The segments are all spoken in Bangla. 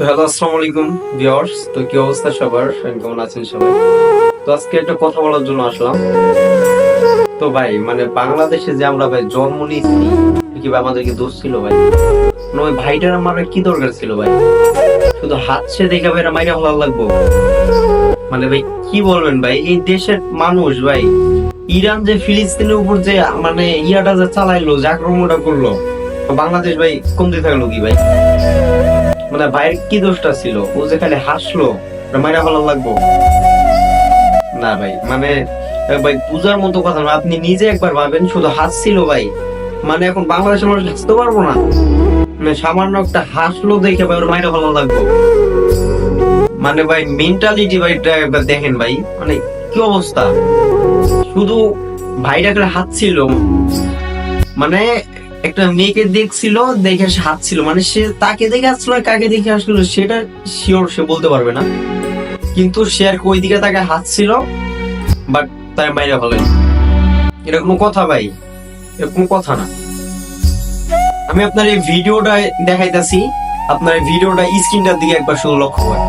তো হ্যালো আসসালামু আলাইকুম ভিউয়ার্স তো কি অবস্থা সবার? কেমন আছেন সবাই? তো আজকে একটা কথা বলার জন্য আসলাম। তো ভাই মানে বাংলাদেশে যে আমরা ভাই জন্ম নিয়েছি কি ভাই আমাদের দোষ ছিল ভাই? মানে ওই ভাইটার আমার কি দরকার ছিল ভাই? শুধু হাত সে দেখে ভাই মাইরা ভালো লাগবো। মানে ভাই, কি বলবেন ভাই? এই দেশের মানুষ ভাই, ইরান যে ফিলিস্তিনের উপর যে মানে ইয়াটা যে চালাইলো, যে আক্রমণটা করল, বাংলাদেশ ভাই কমতে থাকল কি ভাই? মানে ভাইয়ের কি দোষটা ছিল? ও যে খালি হাসলো মাইরা ভালো লাগবো? না ভাই মানে ভাই, বুঝার মতো কথা না। আপনি নিজে একবার ভাবেন, শুধু হাসছিল ভাই। মানে এখন বাংলাদেশের মানুষ হাসতে পারব না। মানে সামান্য একটা হাসলো দেখে ভাই ওর মাইনা ভালো লাগবো। মানে ভাই মেন্টালিটি ভাইটা একবার দেখেন ভাই। মানে কি অবস্থা? শুধু ভাইটা করে হাত ছিল মানে একটা মেয়েকে দেখছিল, দেখে সে হাত ছিল মানে সে তাকে দেখে আসলো কাকে দেখে আসলো সেটা শিওর সে বলতে পারবে না। কিন্তু সে আর ওই দিকে তাকে হাত ছিল বাট তার বাইরে ভালো এটা কোনো কথা ভাই, এটা কোনো কথা না। আমি আপনার এই ভিডিওটা দেখাইতাছি, আপনার এই ভিডিওটা স্ক্রিনটার দিকে একবার শুধু লক্ষ্য করেন।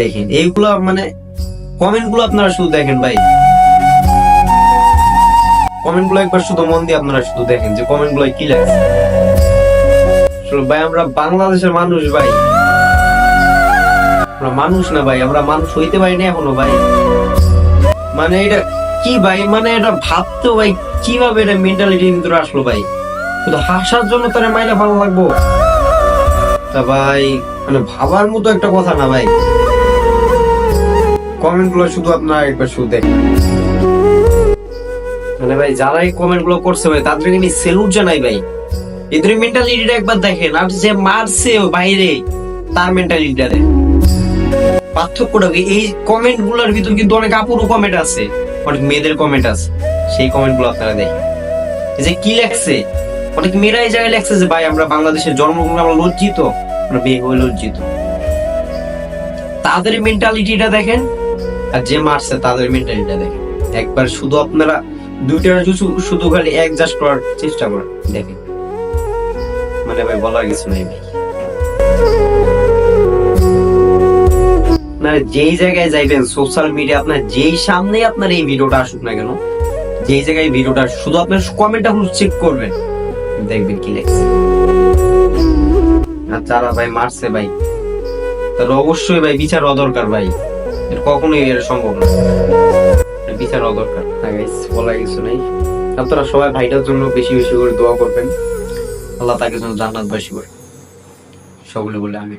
দেখেন, এইগুলা মানে কমেন্টগুলো আপনারা শুধু দেখেন ভাই। কমেন্টগুলো একবার শুধু মন দিয়ে আপনারা শুধু দেখেন যে কমেন্টগুলো কি আসলে ভাই, আমরা বাংলাদেশের মানুষ ভাই। আমরা মানুষ না ভাই, আমরা মানুষ হইতে পারি না এখনও ভাই। মানে এটা কি ভাই? মানে এটা ভাবতো ভাই, কীভাবে এটা মেন্টালিটি ভিতরে আসলো ভাই? শুধু হাসার জন্য তারা মাইলে ভালো লাগবো। তা ভাই মানে ভাবার মতো একটা কথা না ভাই। কমেন্টগুলো শুধু আপনারা একবার শুধু দেখেন। মানে ভাই যারা এই কমেন্টগুলো করছে ভাই, তাদেরকে আমি সেলুট জানাই ভাই। এদের মেন্টালিটিটা একবার দেখেন, আর যে মারছে বাইরে, তার মেন্টালিটিটা দেখ পার্থক্যটা কি? এই কমেন্টগুলোর ভিতর কিন্তু অনেক আপুরও কমেন্ট আছে, অনেক মেয়েদের কমেন্ট আছে। সেই কমেন্টগুলো আপনারা দেখেন। যে কি লেখছে? অনেক মেয়েরা এই জায়গায় লেখছে যে, ভাই, আমরা বাংলাদেশের জন্মগ্রহণ আমরা লজ্জিত, আমরা বিয়ে হয়ে লজ্জিত। তাদের মেন্টালিটিটা দেখেন, আর যে মারছে তাদের মেন্টালিটিটা দেখেন। একবার শুধু আপনারা দুইটার শুধু শুধু খালি অ্যাডজাস্ট করার চেষ্টা করেন দেখেন মানে ভাই, বলার কিছু নাই ভাই। আপনারা যেই জায়গায় যাইবেন সোশ্যাল মিডিয়া আপনার যেই সামনে আপনার এই ভিডিওটা আসুক না কেন, যেই জায়গায় ভিডিওটা, শুধু আপনার কমেন্টটা শুধু চেক করবেন, দেখবেন কি লেখছে। আর যারা ভাই মারছে ভাই তাহলে অবশ্যই ভাই বিচার দরকার ভাই এটা কখনোই এর সম্ভব না। এটা বিচার হওয়া দরকার। গাইস বলা কিছু নেই। আপনারা সবাই ভাইটার জন্য বেশি বেশি করে দোয়া করবেন। আল্লাহ তাকে জন্য জান্নাত বাসী করে। সকলে বলে আমি